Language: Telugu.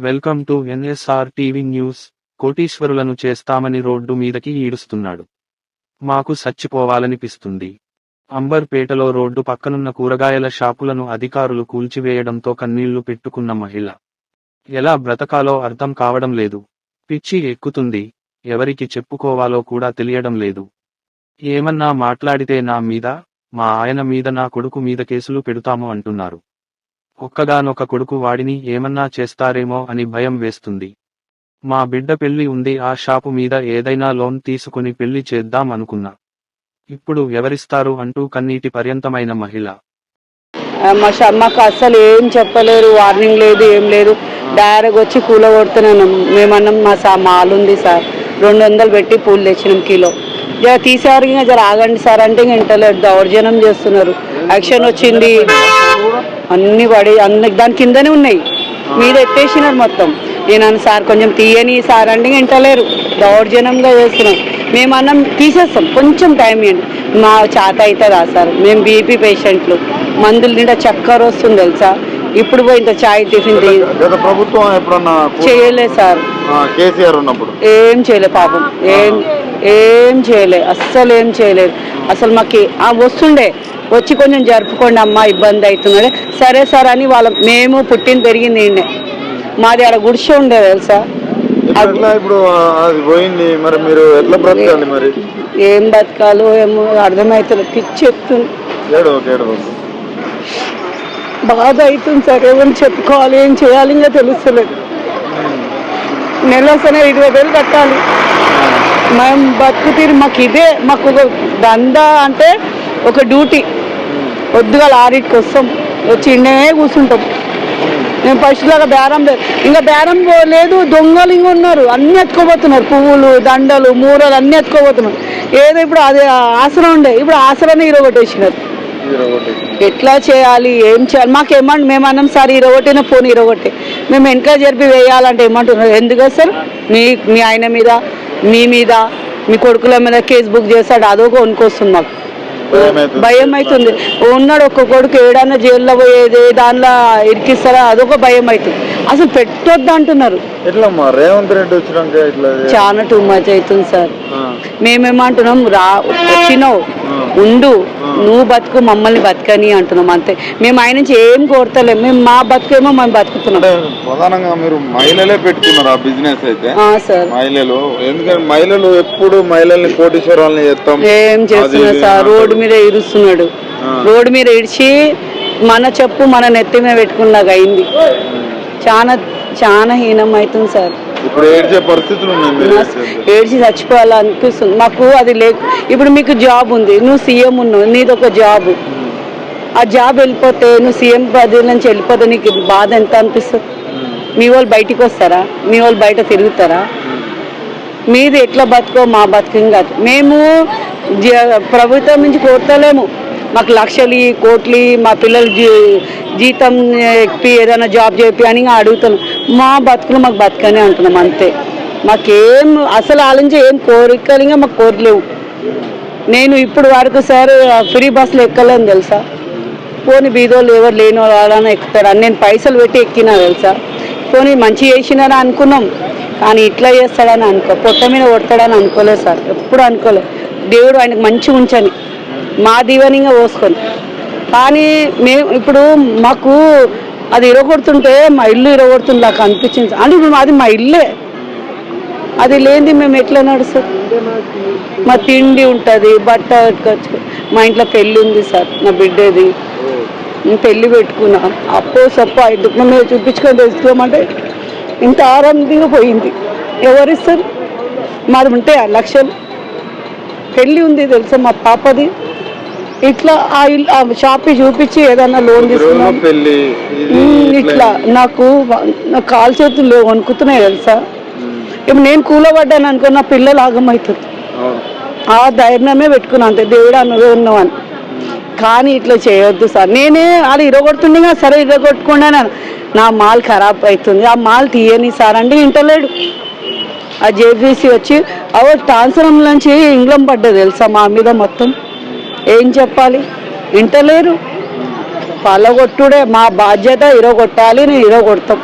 Welcome to NSR TV news. కోటీశ్వరులను చేస్తామని రోడ్డు మీదకి ఈడుస్తున్నాడు. మాకు చచ్చిపోవాలనిపిస్తుంది. అంబర్పేటలో రోడ్డు పక్కనున్న కూరగాయల షాపులను అధికారులు కూల్చివేయడంతో కన్నీళ్ళు పెట్టుకున్న మహిళ. ఎలా బ్రతకాలో అర్థం కావడం లేదు. పిచ్చి ఎక్కుతుంది. ఎవరికి చెప్పుకోవాలో కూడా తెలియడం లేదు. ఏమన్నా మాట్లాడితే నా మీద మా ఆయన మీద నా కొడుకు మీద కేసులు పెడతాము అంటున్నారు. ఒక్కగానొక కొడుకు వాడిని ఏమన్నా చేస్తారేమో అని భయం వేస్తుంది. మా బిడ్డ పెళ్ళి ఉంది ఆ షాపు మీద ఏదైనా లోన్ తీసుకుని పెళ్ళి చేద్దాం అనుకున్నా. ఇప్పుడు ఎవరిస్తారు అంటూ కన్నీటి పర్యంతమైన మహిళ. మా మాకు అస్సలు ఏం చెప్పలేరు వార్నింగ్ లేదు ఏం లేదు. డైరెక్ట్ వచ్చి కూల కొడుతున్నాను మేమన్నాం మా సా మాలుంది సార్. రెండు వందలు పెట్టి పూలు తెచ్చినాం కిలో. జర తీసేవారు ఇంకా జర ఆగండి సార్ అంటే ఇంక ఇంటలేదు దౌర్జన్యం చేస్తున్నారు. యాక్షన్ వచ్చింది. అన్ని పడి అన్ని దాని కిందనే ఉన్నాయి. మీద ఎత్తేసినారు మొత్తం. నేను సార్ కొంచెం తీయని సార్ అంటే ఇంక ఇంటలేరు దౌర్జన్యంగా చేస్తున్నాం మేము అన్నం తీసేస్తాం. కొంచెం టైం ఇవ్వండి. మా చేత అవుతుందా సార్? మేము బీపీ పేషెంట్లు మందులు నిండా చక్కెర వస్తుంది తెలుసా? ఇప్పుడు పోయి ఇంత చాయ్ టిఫిన్ ప్రభుత్వం చేయలేదు సార్. ఆ, కేసీఆర్ ఉన్నప్పుడు. ఏం చేయలేదు పాపం. ఏం ఏం చేయలే అస్సలు ఏం చేయలేదు. అసలు మాకు ఆ వస్తుండే వచ్చి కొంచెం జరుపుకోండి అమ్మా ఇబ్బంది అవుతున్నది సరే సార్ అని వాళ్ళ మేము పుట్టిన పెరిగింది ఈయన్నే. మాది ఆడ గుడిసె ఉండే తెలుసా? ఇప్పుడు ఎట్లా ఇప్పుడు ఆ, అది పోయింది మరి మీరు ఎట్లా బ్రతకాలి మరి? ఏం బతకాలో ఏమో అర్థమవుతుంది పిచ్చి చెప్తుంది. బాధ అవుతుంది సార్ ఎవరు చెప్పుకోవాలి ఏం చేయాలి ఇంకా తెలుస్తలేదు. నెల వస్తేనే ఇరవై వేలు కట్టాలి. మేము బతుకు తీరు మాకు ఇదే మాకు ఒక దందా అంటే ఒక డ్యూటీ. పొద్దుగా ఆరింటికి వస్తాం. వచ్చి కూర్చుంటాం. మేము పశువులాగా బేరం లేదు. ఇంకా బేరం లేదు దొంగలు ఇంకా ఉన్నారు. అన్ని ఎత్తుకోబోతున్నారు. పువ్వులు దండలు మూరలు అన్ని ఎత్తుకోబోతున్నారు. ఏదో ఇప్పుడు అదే ఆసనం ఉండే. ఇప్పుడు ఆసరాన్ని ఇరగొట్టేసినారు. ఎట్లా చేయాలి ఏం చేయాలి మాకు ఏమంట మేము అన్నాం సార్ ఇరగొట్టిన ఫోన్ ఇరగొట్టే మేము వెనక జరిపి వేయాలంటే ఏమంటున్నారు? ఎందుకు సార్? మీ మీ ఆయన మీద మీ మీద మీ కొడుకుల మీద కేసు బుక్ చేస్తాడు అదొక వణుకొస్తుంది మాకు. భయం అవుతుంది. భయం అవుతుంది ఉన్నాడు ఒక్క కొడుకు ఏడన్నా జైల్లో పోయేది దానిలో ఇరికిస్తారా అదొక భయం అవుతుంది అసలు పెట్టొద్దు అంటున్నారు ఎట్లమ్మా? రేవంత్ రెడ్డి వచ్చినాక ఇట్లా చాలా టూ మచ్ అవుతుంది సార్. మేమేమంటున్నాం రా వచ్చినావు ఉండు నువ్వు బతుకు మమ్మల్ని బతకని అంటున్నాం అంతే. మేము ఆయన నుంచి ఏం కోరతలేం మేము మా బతుకేమో మేము బతుకుతున్నాం. ప్రధానంగా మీరు మహిళలే పెట్టుకున్నారు ఆ బిజినెస్ అయితే. మహిళలు. ఎందుకంటే మహిళలు ఎప్పుడు మహిళల్ని కోటీశ్వరాలని చేస్తాం. ఏం చేస్తున్నా సార్? రోడ్డు మీద ఇరుస్తున్నాడు. రోడ్డు మీద ఇడిచి మన చెప్పు మన నెత్తి మీద పెట్టుకున్నాగా అయింది. చాలా చాలా హీనం అవుతుంది సార్. ఇప్పుడు ఏడ్చే పరిస్థితులు చచ్చిపోవాలనిపిస్తుంది. మాకు అది లేదు ఇప్పుడు మీకు జాబ్ ఉంది. నువ్వు సీఎం ఉన్నావు. నీది ఒక జాబ్. ఆ జాబ్ వెళ్ళిపోతే నువ్వు సీఎం పదవి నుంచి వెళ్ళిపోతే నీకు బాధ ఎంత అనిపిస్తుంది? మీ వాళ్ళు బయటికి వస్తారా? మీ వాళ్ళు బయట తిరుగుతారా? మీది ఎట్లా బతుకో మా బతుకం కాదు. మేము ప్రభుత్వం నుంచి కోరతలేము. మాకు లక్షలు కోట్లు మా పిల్లలు జీతం ఎక్కి ఏదైనా జాబ్ చెప్పి అని అడుగుతున్నాం మా బతుకులు మాకు బతుకనే ఉంటున్నాం అంతే. మాకేం అసలు ఆలోచించి ఏం కోరికలు ఇంకా మాకు కోరలేవు. నేను ఇప్పుడు వరకు సార్ ఫ్రీ బస్సులు ఎక్కలేను తెలుసా? పోనీ బీదోళ్ళు ఎవరు లేని వాళ్ళని ఎక్కుతారా? నేను పైసలు పెట్టి ఎక్కినా తెలుసా? పోనీ మంచి చేసినారని అనుకున్నాం. కానీ ఇట్లా చేస్తాడని అనుకో పొట్ట మీద కొడతాడని అనుకోలేదు సార్. ఎప్పుడు అనుకోలేదు. దేవుడు ఆయనకు మంచిగా ఉంచని. మా దీవెనంగా పోసుకొని. కానీ మేము ఇప్పుడు మాకు అది ఇరగొడుతుంటే మా ఇల్లు ఇరగొడుతుంది నాకు అనిపించింది. అంటే ఇప్పుడు అది మా ఇల్లే. అది లేనిది మేము ఎట్లా నడుస్తాం? మా తిండి ఉంటుంది బట్ట పెట్టుకోవచ్చు. మా ఇంట్లో పెళ్ళి ఉంది సార్ నా బిడ్డది. నేను పెట్టుకున్నా. అప్పో సప్ప ఐదు మేము చూపించుకొని తెచ్చుకోమంటే ఇంత ఆరంభంగా పోయింది. ఎవరిస్తారు మాది ఉంటే ఆ లక్షలు. పెళ్ళి ఉంది తెలుసా మా పాపది? ఇట్లా ఆ షాప్ చూపించి ఏదైనా లోన్ తీసుకున్నాం. ఇట్లా నాకు కాలు చేతులు వణుకుతున్నాయి తెలుసా? ఇప్పుడు నేను కూలబడ్డాను అనుకో నా పిల్లలు ఆగమవుతుంది. ఆ ధైర్యమే పెట్టుకున్నా అంతే దేవుడు నువ్వే ఉన్నావు అని కానీ ఇట్లా చేయొద్దు సార్. నేనే అది ఇరగొడుతుండగా సరే ఇరగొట్టుకోండి నా మాల్ ఖరాబ్ అవుతుంది. ఆ మాల్ తీయని సార్ అంటే ఇంటలేడు ఆ జేబీసీ వచ్చి అవో ట్రాన్స్ఫరం నుంచి ఇంగ్లం పడ్డది తెలుసా మా మీద మొత్తం? ఏం చెప్పాలి? వింటలేరు పలగొట్టుడే మా బాధ్యత ఇరగొట్టాలి నేను ఇరగొడతాం.